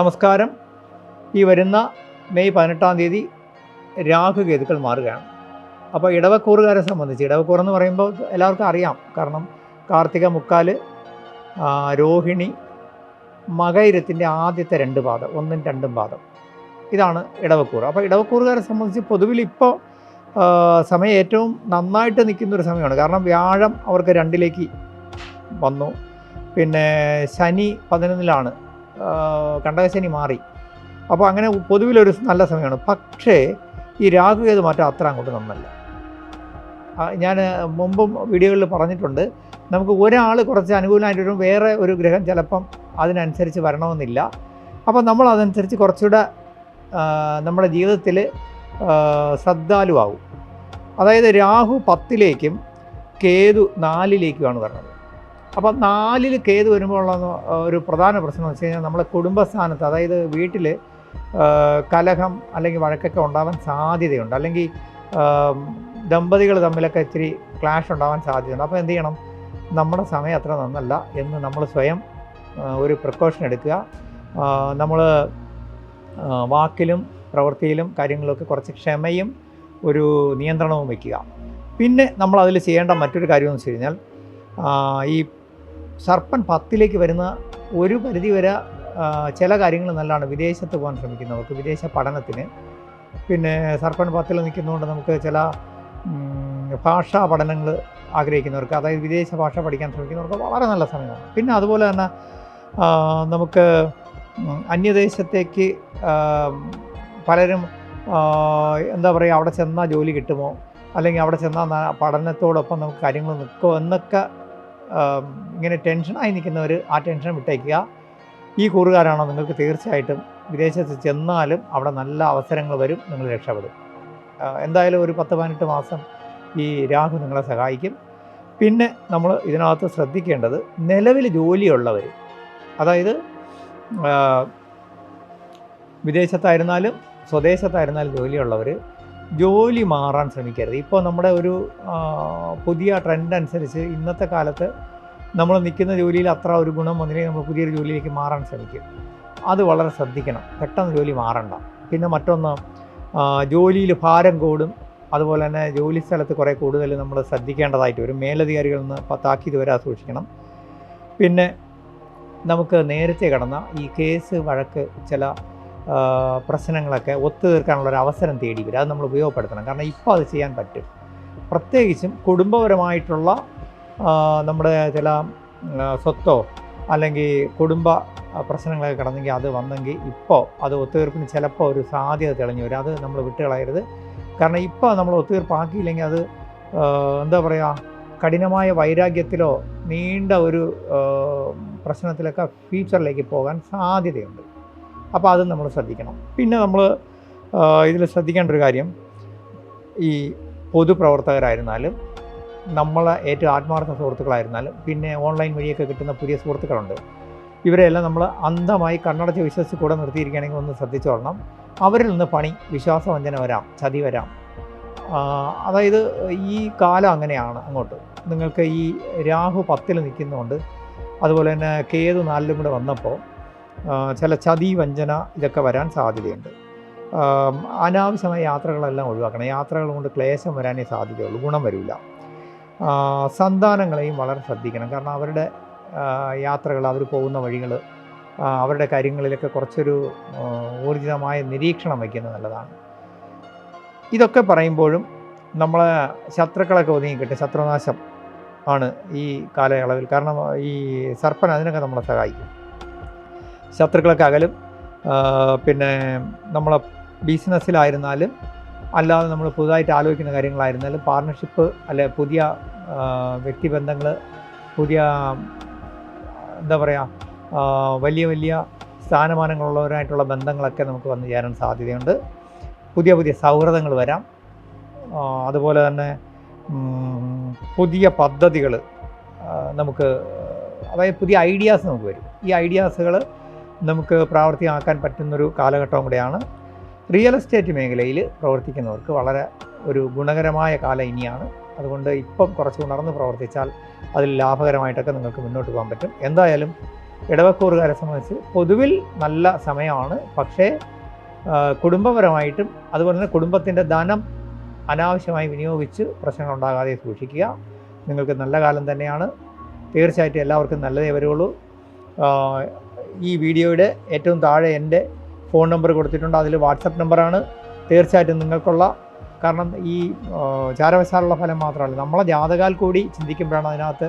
നമസ്കാരം. ഈ വരുന്ന മെയ് പതിനെട്ടാം തീയതി രാഹുകേതുക്കൾ മാറുകയാണ്. അപ്പോൾ ഇടവക്കൂറുകാരെ സംബന്ധിച്ച് ഇടവക്കൂർ എന്ന് പറയുമ്പോൾ എല്ലാവർക്കും അറിയാം. കാരണം കാർത്തിക മുക്കാൽ രോഹിണി മകയിരത്തിന്റെ ആദ്യത്തെ രണ്ട് പാദം ഒന്നും രണ്ടും പാദം. ഇതാണ് ഇടവക്കൂർ. അപ്പോൾ ഇടവക്കൂറുകാരെ സംബന്ധിച്ച് പൊതുവിൽ ഇപ്പോൾ സമയം ഏറ്റവും നന്നായിട്ട് നിൽക്കുന്ന ഒരു സമയമാണ്. കാരണം വ്യാഴം അവർക്ക് രണ്ടിലേക്ക് വന്നു. പിന്നെ ശനി പതിനൊന്നിലാണ് കണ്ടകശനി മാറി. അപ്പോൾ അങ്ങനെ പൊതുവിലൊരു നല്ല സമയമാണ്. പക്ഷേ ഈ രാഹുകേതു മാറ്റം അത്ര അങ്ങോട്ട് നന്നല്ല. ഞാൻ മുമ്പും വീഡിയോകളിൽ പറഞ്ഞിട്ടുണ്ട്. നമുക്ക് ഒരാൾ കുറച്ച് അനുകൂലമായിട്ട് വേറെ ഒരു ഗ്രഹം ചിലപ്പം അതിനനുസരിച്ച് വരണമെന്നില്ല. അപ്പോൾ നമ്മൾ അതനുസരിച്ച് കുറച്ചുകൂടെ നമ്മുടെ ജീവിതത്തിൽ ശ്രദ്ധാലുവാകും. അതായത് രാഹു പത്തിലേക്കും കേതു നാലിലേക്കുമാണ് വരുന്നത് അപ്പം നാലിൽ വരുമ്പോൾ വരുമ്പോഴുള്ള ഒരു പ്രധാന പ്രശ്നം എന്ന് വെച്ച് കഴിഞ്ഞാൽ നമ്മളെ കുടുംബസ്ഥാനത്ത് അതായത് വീട്ടിൽ കലഹം അല്ലെങ്കിൽ വഴക്കൊക്കെ ഉണ്ടാവാൻ സാധ്യതയുണ്ട്. അല്ലെങ്കിൽ ദമ്പതികൾ തമ്മിലൊക്കെ ഇച്ചിരി ക്ലാഷ് ഉണ്ടാവാൻ സാധ്യതയുണ്ട്. അപ്പോൾ എന്ത് ചെയ്യണം? നമ്മുടെ സമയം അത്ര നന്നല്ല എന്ന് നമ്മൾ സ്വയം ഒരു പ്രിക്കോഷൻ എടുക്കുക. നമ്മൾ വാക്കിലും പ്രവൃത്തിയിലും കാര്യങ്ങളൊക്കെ കുറച്ച് ക്ഷമയും ഒരു നിയന്ത്രണവും വയ്ക്കുക പിന്നെ നമ്മൾ അതിൽ ചെയ്യേണ്ട മറ്റൊരു കാര്യം എന്ന് വെച്ച് കഴിഞ്ഞാൽ ഈ സർപ്പൻ പത്തിലേക്ക് വരുന്ന ഒരു പരിധി വരെ ചില കാര്യങ്ങൾ നല്ലതാണ്. വിദേശത്ത് പോകാൻ ശ്രമിക്കുന്നവർക്ക് വിദേശ പഠനത്തിന്. പിന്നെ സർപ്പൻ പത്തിൽ നിൽക്കുന്നതുകൊണ്ട് നമുക്ക് ചില ഭാഷാ പഠനങ്ങൾ ആഗ്രഹിക്കുന്നവർക്ക് അതായത് വിദേശ ഭാഷ പഠിക്കാൻ ശ്രമിക്കുന്നവർക്ക് വളരെ നല്ല സമയമാണ്. പിന്നെ അതുപോലെ തന്നെ നമുക്ക് അന്യദേശത്തേക്ക് പലരും എന്താ പറയുക അവിടെ ചെന്നാൽ ജോലി കിട്ടുമോ? അല്ലെങ്കിൽ അവിടെ ചെന്നാൽ പഠനത്തോടൊപ്പം നമുക്ക് കാര്യങ്ങൾ നിൽക്കുമോ എന്നൊക്കെ ഇങ്ങനെ ടെൻഷനായി നിൽക്കുന്നവർ ആ ടെൻഷൻ വിട്ടേക്കുക. ഈ കൂറുകാരാണോ നിങ്ങൾക്ക് തീർച്ചയായിട്ടും വിദേശത്ത് ചെന്നാലും അവിടെ നല്ല അവസരങ്ങൾ വരും നിങ്ങൾ രക്ഷപ്പെടും. എന്തായാലും ഒരു പത്ത് പതിനെട്ട് മാസം ഈ രാഹു നിങ്ങളെ സഹായിക്കും. പിന്നെ നമ്മൾ ഇതിനകത്ത് ശ്രദ്ധിക്കേണ്ടത് നിലവിൽ ജോലിയുള്ളവർ അതായത് വിദേശത്തായിരുന്നാലും സ്വദേശത്തായിരുന്നാലും ജോലിയുള്ളവർ ജോലി മാറാൻ ശ്രമിക്കരുത്. ഇപ്പോൾ നമ്മുടെ ഒരു പുതിയ ട്രെൻഡ് അനുസരിച്ച് ഇന്നത്തെ കാലത്ത് നമ്മൾ നിൽക്കുന്ന ജോലിയിൽ അത്ര ഒരു ഗുണം വന്നില്ലെങ്കിൽ നമ്മൾ പുതിയൊരു ജോലിയിലേക്ക് മാറാൻ ശ്രമിക്കും. അത് വളരെ ശ്രദ്ധിക്കണം. പെട്ടെന്ന് ജോലി മാറണ്ട. പിന്നെ മറ്റൊന്ന് ജോലിയിൽ ഭാരം കൂടും. അതുപോലെ തന്നെ ജോലി സ്ഥലത്ത് കുറേ കൂടുതൽ നമ്മൾ ശ്രദ്ധിക്കേണ്ടതായിട്ട് വരും. മേലധികാരികളിൽ നിന്ന് പത്താക്കിയത് വരാൻ സൂക്ഷിക്കണം പിന്നെ നമുക്ക് നേരത്തെ കടന്ന ഈ കേസ് വഴക്ക് ചില പ്രശ്നങ്ങളൊക്കെ ഒത്തുതീർക്കാനുള്ള ഒരു അവസരം തേടി വരും. അത് നമ്മൾ ഉപയോഗപ്പെടുത്തണം. കാരണം ഇപ്പോൾ അത് ചെയ്യാൻ പറ്റും. പ്രത്യേകിച്ചും കുടുംബപരമായിട്ടുള്ള നമ്മുടെ ചില സ്വത്തോ അല്ലെങ്കിൽ കുടുംബ പ്രശ്നങ്ങളൊക്കെ കിടന്നെങ്കിൽ അത് വന്നെങ്കിൽ ഇപ്പോൾ അത് ഒത്തുതീർപ്പിന് ചിലപ്പോൾ ഒരു സാധ്യത തെളിഞ്ഞു വരും. അത് നമ്മൾ വിട്ടുകളയരുത്. കാരണം ഇപ്പോൾ നമ്മൾ ഒത്തുതീർപ്പാക്കിയില്ലെങ്കിൽ അത് എന്താ പറയുക കഠിനമായ വൈരാഗ്യത്തിലോ നീണ്ട ഒരു പ്രശ്നത്തിലൊക്കെ ഫ്യൂച്ചറിലേക്ക് പോകാൻ സാധ്യതയുണ്ട്. അപ്പോൾ അത് നമ്മൾ ശ്രദ്ധിക്കണം. പിന്നെ നമ്മൾ ഇതിൽ ശ്രദ്ധിക്കേണ്ട ഒരു കാര്യം ഈ പൊതുപ്രവർത്തകരായിരുന്നാലും നമ്മളെ ഏറ്റവും ആത്മാർത്ഥ സുഹൃത്തുക്കളായിരുന്നാലും പിന്നെ ഓൺലൈൻ വഴിയൊക്കെ കിട്ടുന്ന പുതിയ സുഹൃത്തുക്കളുണ്ട്. ഇവരെല്ലാം നമ്മൾ അന്ധമായി കണ്ണടച്ച് വിശ്വസിച്ച് കൂടെ നിർത്തിയിരിക്കുകയാണെങ്കിൽ ഒന്ന് ശ്രദ്ധിച്ചോളണം. അവരിൽ നിന്ന് പണി വിശ്വാസവഞ്ചന വരാം ചതി വരാം. അതായത് ഈ കാലം അങ്ങനെയാണ് അങ്ങോട്ട്. നിങ്ങൾക്ക് ഈ രാഹു പത്തിൽ നിൽക്കുന്നതുകൊണ്ട് അതുപോലെ തന്നെ കേതു നാലിലും കൂടെ വന്നപ്പോൾ ചില ചതി വഞ്ചന ഇതൊക്കെ വരാൻ സാധ്യതയുണ്ട്. അനാവശ്യമായ യാത്രകളെല്ലാം ഒഴിവാക്കണം. യാത്രകൾ കൊണ്ട് ക്ലേശം വരാനേ സാധ്യതയുള്ളൂ. ഗുണം വരില്ല. സന്താനങ്ങളെയും വളരെ ശ്രദ്ധിക്കണം. കാരണം അവരുടെ യാത്രകൾ അവർ പോകുന്ന വഴികൾ അവരുടെ കാര്യങ്ങളിലൊക്കെ കുറച്ചൊരു ഊർജിതമായ നിരീക്ഷണം വയ്ക്കുന്നത് നല്ലതാണ്. ഇതൊക്കെ പറയുമ്പോഴും നമ്മളെ ശത്രുക്കളൊക്കെ ഒതുങ്ങിക്കിട്ടെ ശത്രുനാശം ആണ് ഈ കാലയളവിൽ. കാരണം ഈ സർപ്പൻ അതിനൊക്കെ നമ്മളെ സഹായിക്കും. ശത്രുക്കളൊക്കെ അകലും. പിന്നെ നമ്മളെ ബിസിനസ്സിലായിരുന്നാലും അല്ലാതെ നമ്മൾ പുതുതായിട്ട് ആലോചിക്കുന്ന കാര്യങ്ങളായിരുന്നാലും പാർട്ണർഷിപ്പ് അല്ലെ പുതിയ വ്യക്തിബന്ധങ്ങൾ പുതിയ എന്താ പറയുക വലിയ വലിയ സ്ഥാനമാനങ്ങളുള്ളവരായിട്ടുള്ള ബന്ധങ്ങളൊക്കെ നമുക്ക് വന്നു ചേരാൻ സാധ്യതയുണ്ട്. പുതിയ പുതിയ സൗഹൃദങ്ങൾ വരാം. അതുപോലെ തന്നെ പുതിയ പദ്ധതികൾ നമുക്ക് അതായത് പുതിയ ഐഡിയാസ് നമുക്ക് വരും. ഈ ഐഡിയാസുകൾ നമുക്ക് പ്രാവർത്തികമാക്കാൻ പറ്റുന്നൊരു കാലഘട്ടവും കൂടെയാണ് റിയൽ എസ്റ്റേറ്റ് മേഖലയിൽ പ്രവർത്തിക്കുന്നവർക്ക് വളരെ ഒരു ഗുണകരമായ കാലം ഇനിയാണ്. അതുകൊണ്ട് ഇപ്പം കുറച്ച് ഉണർന്ന് പ്രവർത്തിച്ചാൽ അതിൽ ലാഭകരമായിട്ടൊക്കെ നിങ്ങൾക്ക് മുന്നോട്ട് പോകാൻ പറ്റും. എന്തായാലും ഇടവക്കൂറുകാരെ സംബന്ധിച്ച് പൊതുവിൽ നല്ല സമയമാണ്. പക്ഷേ കുടുംബപരമായിട്ടും അതുപോലെ തന്നെ കുടുംബത്തിന്റെ ധനം അനാവശ്യമായി വിനിയോഗിച്ച് പ്രശ്നങ്ങൾ ഉണ്ടാകാതെ സൂക്ഷിക്കുക. നിങ്ങൾക്ക് നല്ല കാലം തന്നെയാണ്. തീർച്ചയായിട്ടും എല്ലാവർക്കും നല്ലതേ വരുള്ളൂ. ഈ വീഡിയോയുടെ ഏറ്റവും താഴെ എന്റെ ഫോൺ നമ്പർ കൊടുത്തിട്ടുണ്ട്. അതിൽ വാട്സപ്പ് നമ്പറാണ്. തീർച്ചയായിട്ടും നിങ്ങൾക്കുള്ള കാരണം ഈ ചാരവശാലുള്ള ഫലം മാത്രമല്ല. നമ്മളെ ജാതകാൽ കൂടി ചിന്തിക്കുമ്പോഴാണ് അതിനകത്ത്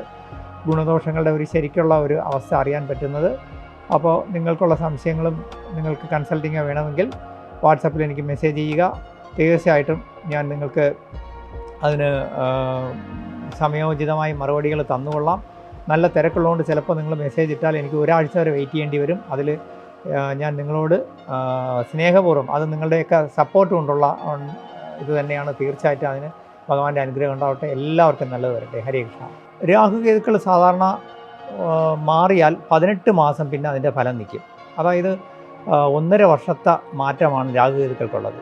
ഗുണദോഷങ്ങളുടെ ഒരു ശരിക്കുള്ള ഒരു അവസ്ഥ അറിയാൻ പറ്റുന്നത്. അപ്പോൾ നിങ്ങൾക്കുള്ള സംശയങ്ങളും നിങ്ങൾക്ക് കൺസൾട്ടിങ് വേണമെങ്കിൽ വാട്സപ്പിൽ എനിക്ക് മെസ്സേജ് ചെയ്യുക. തീർച്ചയായിട്ടും ഞാൻ നിങ്ങൾക്ക് അതിന് സമയോചിതമായി മറുപടികൾ തന്നുകൊള്ളാം. നല്ല തിരക്കുള്ളതുകൊണ്ട് ചിലപ്പോൾ നിങ്ങൾ മെസ്സേജ് ഇട്ടാൽ എനിക്ക് ഒരാഴ്ച വരെ വെയിറ്റ് ചെയ്യേണ്ടി വരും. അതിൽ ഞാൻ നിങ്ങളോട് സ്നേഹപൂർവം അത് നിങ്ങളുടെയൊക്കെ സപ്പോർട്ട് കൊണ്ടുള്ള ഇത് തന്നെയാണ് തീർച്ചയായിട്ടും അതിന് ഭഗവാന്റെ അനുഗ്രഹം ഉണ്ടാവട്ടെ. എല്ലാവർക്കും നല്ലത് വരട്ടെ. ഹരേ കൃഷ്ണ. രാഹുകേതുക്കൾ സാധാരണ മാറിയാൽ പതിനെട്ട് മാസം പിന്നെ അതിന്റെ ഫലം നിൽക്കും. അതായത് ഒന്നര വർഷത്തെ മാറ്റമാണ് രാഹുകേതുക്കൾക്കുള്ളത്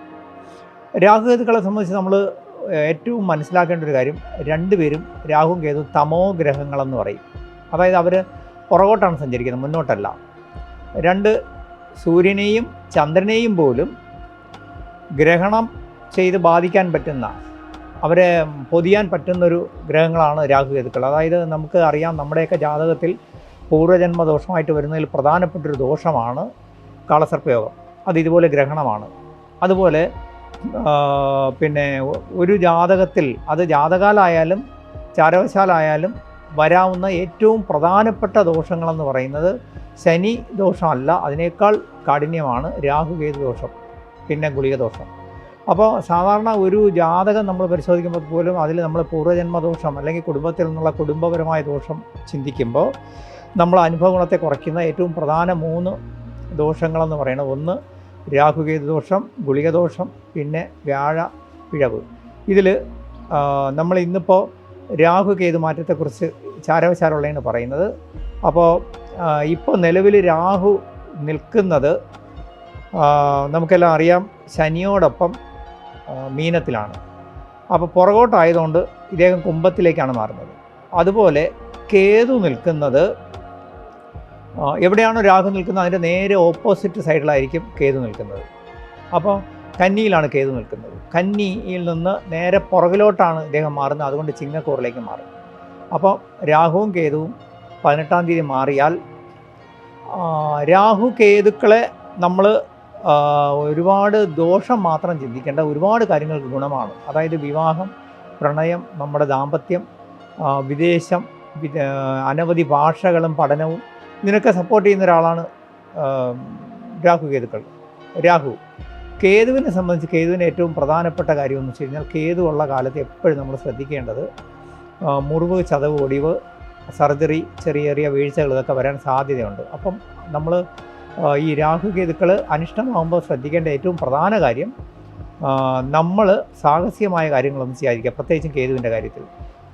രാഹുകേതുക്കളെ സംബന്ധിച്ച് നമ്മൾ ഏറ്റവും മനസ്സിലാക്കേണ്ട ഒരു കാര്യം രണ്ടുപേരും രാഹു കേതു തമോ ഗ്രഹങ്ങളെന്ന് പറയും. അതായത് അവർ പുറകോട്ടാണ് സഞ്ചരിക്കുന്നത് മുന്നോട്ടല്ല. രണ്ട് സൂര്യനെയും ചന്ദ്രനെയും പോലും ഗ്രഹണം ചെയ്ത് ബാധിക്കാൻ പറ്റുന്ന അവരെ പൊതിയാൻ പറ്റുന്നൊരു ഗ്രഹങ്ങളാണ് രാഹുകേതുക്കൾ അതായത് നമുക്ക് അറിയാം നമ്മുടെയൊക്കെ ജാതകത്തിൽ പൂർവജന്മ ദോഷമായിട്ട് വരുന്നതിൽ പ്രധാനപ്പെട്ടൊരു ദോഷമാണ് കാളസർപ്പയോഗം. അത് ഇതുപോലെ ഗ്രഹണമാണ്. അതുപോലെ പിന്നെ ഒരു ജാതകത്തിൽ അത് ജാതകാലായാലും ചാരവശാലായാലും വരാവുന്ന ഏറ്റവും പ്രധാനപ്പെട്ട ദോഷങ്ങളെന്ന് പറയുന്നത് ശനി ദോഷമല്ല. അതിനേക്കാൾ കാഠിന്യമാണ് രാഹുകേതു ദോഷം പിന്നെ ഗുളിക ദോഷം. അപ്പോൾ സാധാരണ ഒരു ജാതകം നമ്മൾ പരിശോധിക്കുമ്പോൾ പോലും അതിൽ നമ്മൾ പൂർവജന്മ ദോഷം അല്ലെങ്കിൽ കുടുംബത്തിൽ നിന്നുള്ള കുടുംബപരമായ ദോഷം ചിന്തിക്കുമ്പോൾ നമ്മൾ അനുഭവ ഗുണത്തെ കുറയ്ക്കുന്ന ഏറ്റവും പ്രധാന മൂന്ന് ദോഷങ്ങളെന്ന് പറയുന്നത് ഒന്ന് രാഹുകേതു ദോഷം ഗുളിക ദോഷം പിന്നെ വ്യാഴ പിഴവ്. ഇതിൽ നമ്മൾ ഇന്നിപ്പോൾ രാഹുകേതു മാറ്റത്തെക്കുറിച്ച് ചാരവശാലുള്ളതാണ് പറയുന്നത് അപ്പോൾ ഇപ്പോൾ നിലവിൽ രാഹു നിൽക്കുന്നത് നമുക്കെല്ലാം അറിയാം ശനിയോടൊപ്പം മീനത്തിലാണ്. അപ്പോൾ പുറകോട്ടായതുകൊണ്ട് ഇദ്ദേഹം കുംഭത്തിലേക്കാണ് മാറുന്നത്. അതുപോലെ കേതു നിൽക്കുന്നത് എവിടെയാണോ രാഹു നിൽക്കുന്നത് അതിന്റെ നേരെ ഓപ്പോസിറ്റ് സൈഡിലായിരിക്കും കേതു നിൽക്കുന്നത്. അപ്പോൾ കന്നിയിലാണ് കേതു നിൽക്കുന്നത്. കന്നിയിൽ നിന്ന് നേരെ പുറകിലോട്ടാണ് ഇദ്ദേഹം മാറുന്നത്. അതുകൊണ്ട് ചിങ്ങക്കൂറിലേക്ക് മാറും. അപ്പോൾ രാഹുവും കേതുവും പതിനെട്ടാം തീയതി മാറിയാൽ രാഹു കേതുക്കളെ നമ്മൾ ഒരുപാട് ദോഷം മാത്രം ചിന്തിക്കേണ്ട ഒരുപാട് കാര്യങ്ങൾക്ക് ഗുണമാണ്. അതായത് വിവാഹം പ്രണയം നമ്മുടെ ദാമ്പത്യം വിദേശം അനവധി ഭാഷകളും പഠനവും ഇതിനൊക്കെ സപ്പോർട്ട് ചെയ്യുന്ന ഒരാളാണ് രാഹു കേതുക്കൾ. രാഹു കേതുവിനെ സംബന്ധിച്ച് കേതുവിന് ഏറ്റവും പ്രധാനപ്പെട്ട കാര്യം എന്ന് വെച്ച് കഴിഞ്ഞാൽ കേതു ഉള്ള കാലത്ത് എപ്പോഴും നമ്മൾ ശ്രദ്ധിക്കേണ്ടത് മുറിവ് ചതവ് ഒടിവ് സർജറി ചെറിയ ചെറിയ വീഴ്ചകൾ ഇതൊക്കെ വരാൻ സാധ്യതയുണ്ട്. അപ്പം നമ്മൾ ഈ രാഹു കേതുക്കൾ അനിഷ്ടമാകുമ്പോൾ ശ്രദ്ധിക്കേണ്ട ഏറ്റവും പ്രധാന കാര്യം നമ്മൾ സാഹസികമായ കാര്യങ്ങളൊന്നും ചെയ്യാതിരിക്കുക പ്രത്യേകിച്ചും കേതുവിന്റെ കാര്യത്തിൽ.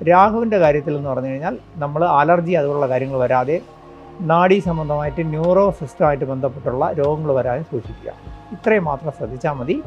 രാഹുവിന്റെ കാര്യത്തിൽ എന്ന് പറഞ്ഞു കഴിഞ്ഞാൽ നമ്മൾ അലർജി അതുപോലുള്ള കാര്യങ്ങൾ വരാതെ നാഡീ സംബന്ധമായിട്ട് ന്യൂറോ സിസ്റ്റമായിട്ട് ബന്ധപ്പെട്ടുള്ള രോഗങ്ങൾ വരാതെ സൂക്ഷിക്കുക. ഇത്രയും മാത്രം ശ്രദ്ധിച്ചാൽ മതി.